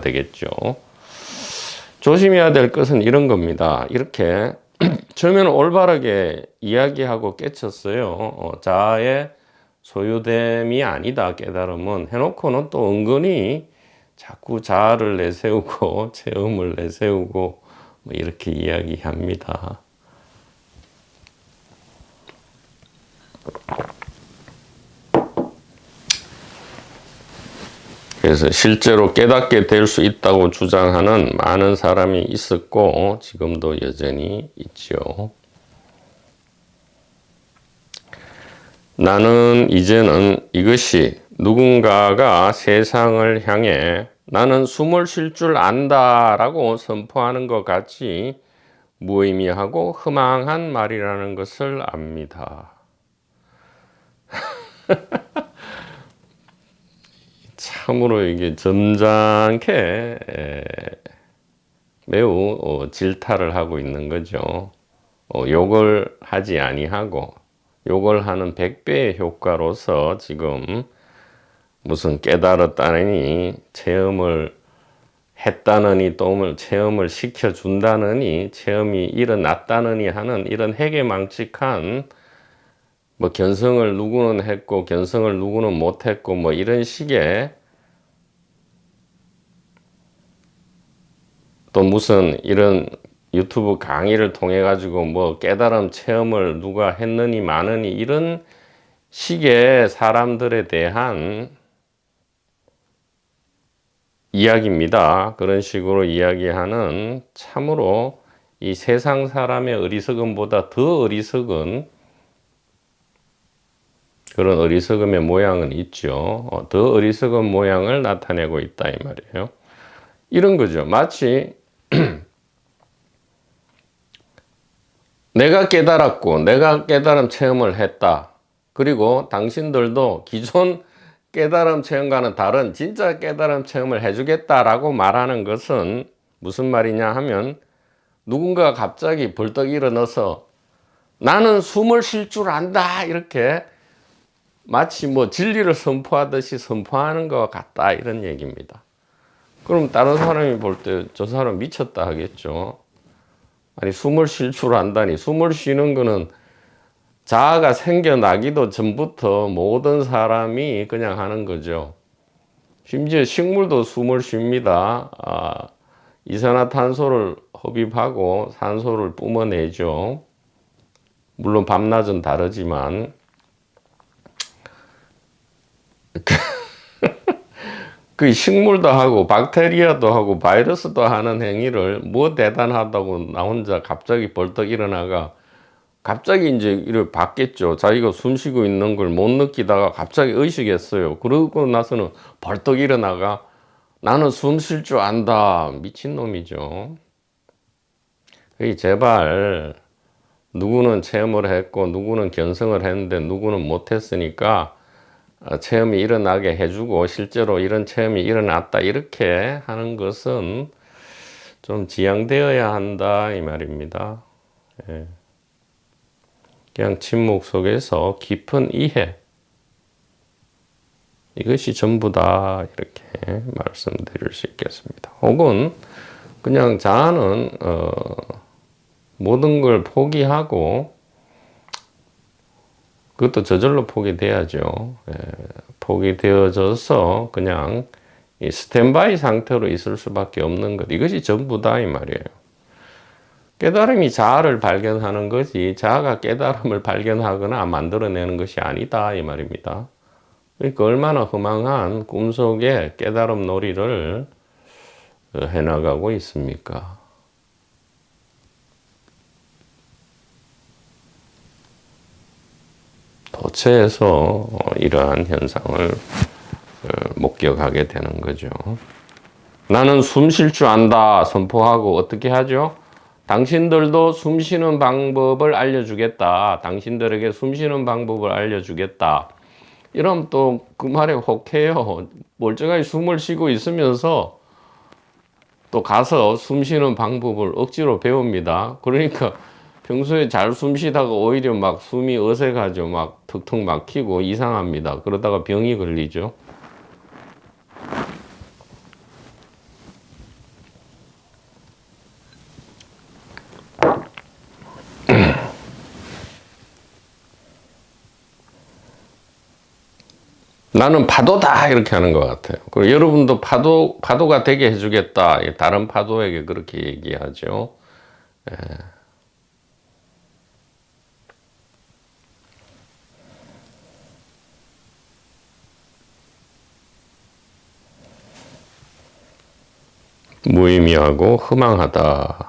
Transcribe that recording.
되겠죠. 조심해야 될 것은 이런 겁니다. 이렇게 처음에는 올바르게 이야기하고 깨쳤어요. 어, 자아의 소유됨이 아니다 깨달음은 해놓고는 또 은근히 자꾸 자아를 내세우고 체험을 내세우고 뭐 이렇게 이야기합니다. 그래서 실제로 깨닫게 될 수 있다고 주장하는 많은 사람이 있었고 지금도 여전히 있죠. 나는 이제는 이것이 누군가가 세상을 향해 나는 숨을 쉴 줄 안다 라고 선포하는 것 같이 무의미하고 흐망한 말이라는 것을 압니다. 참으로 이게 점잖게 에, 매우 어, 질타를 하고 있는 거죠. 어, 욕을 하지 아니하고 욕을 하는 100배의 효과로서 지금 무슨 깨달았다느니 체험을 했다느니 또 체험을 시켜준다느니 체험이 일어났다느니 하는 이런 해괴망측한 뭐 견성을 누구는 했고 견성을 누구는 못했고 뭐 이런 식의 또 무슨 이런 유튜브 강의를 통해 가지고 뭐 깨달음 체험을 누가 했느니 마느니 이런 식의 사람들에 대한 이야기입니다. 그런 식으로 이야기하는 참으로 이 세상 사람의 어리석음보다 더 어리석은 그런 어리석음의 모양은 있죠. 어, 더 어리석은 모양을 나타내고 있다 이 말이에요. 이런 거죠. 마치 내가 깨달았고 내가 깨달음 체험을 했다. 그리고 당신들도 기존 깨달음 체험과는 다른 진짜 깨달음 체험을 해주겠다라고 말하는 것은 무슨 말이냐 하면 누군가 갑자기 벌떡 일어나서 나는 숨을 쉴 줄 안다 이렇게 마치 뭐 진리를 선포하듯이 선포하는 것 같다 이런 얘기입니다. 그럼 다른 사람이 볼 때 저 사람 미쳤다 하겠죠. 아니 숨을 쉴 줄 안다니 숨을 쉬는 거는 자아가 생겨나기도 전부터 모든 사람이 그냥 하는 거죠. 심지어 식물도 숨을 쉽니다. 아, 이산화탄소를 흡입하고 산소를 뿜어내죠. 물론 밤낮은 다르지만 그 식물도 하고 박테리아도 하고 바이러스도 하는 행위를 뭐 대단하다고 나 혼자 갑자기 벌떡 일어나가 갑자기 이제 이를 받겠죠. 자기가 숨 쉬고 있는 걸 못 느끼다가 갑자기 의식했어요. 그러고 나서는 벌떡 일어나가 나는 숨 쉴 줄 안다. 미친놈이죠. 제발 누구는 체험을 했고 누구는 견성을 했는데 누구는 못했으니까 어, 체험이 일어나게 해주고 실제로 이런 체험이 일어났다 이렇게 하는 것은 좀 지양되어야 한다 이 말입니다. 예. 그냥 침묵 속에서 깊은 이해 이것이 전부다 이렇게 말씀드릴 수 있겠습니다. 혹은 그냥 자아는 어, 모든 걸 포기하고 그것도 저절로 포기돼야죠. 예, 포기되어져서 그냥 이 스탠바이 상태로 있을 수밖에 없는 것. 이것이 전부다 이 말이에요. 깨달음이 자아를 발견하는 것이 자아가 깨달음을 발견하거나 만들어내는 것이 아니다 이 말입니다. 그러니까 얼마나 허망한 꿈속의 깨달음 놀이를 해나가고 있습니까? 도체에서 이러한 현상을 어, 목격하게 되는 거죠. 나는 숨 쉴 줄 안다 선포하고 어떻게 하죠? 당신들도 숨 쉬는 방법을 알려주겠다. 당신들에게 숨 쉬는 방법을 알려주겠다. 이러면 또 그 말에 혹해요. 멀쩡하게 숨을 쉬고 있으면서 또 가서 숨 쉬는 방법을 억지로 배웁니다. 그러니까 평소에 잘 숨 쉬다가 오히려 막 숨이 어색하죠. 막 턱턱 막히고 이상합니다. 그러다가 병이 걸리죠. 나는 파도다 이렇게 하는 것 같아요. 그리고 여러분도 파도 파도가 되게 해주겠다. 다른 파도에게 그렇게 얘기하죠. 예. 무의미하고 허망하다.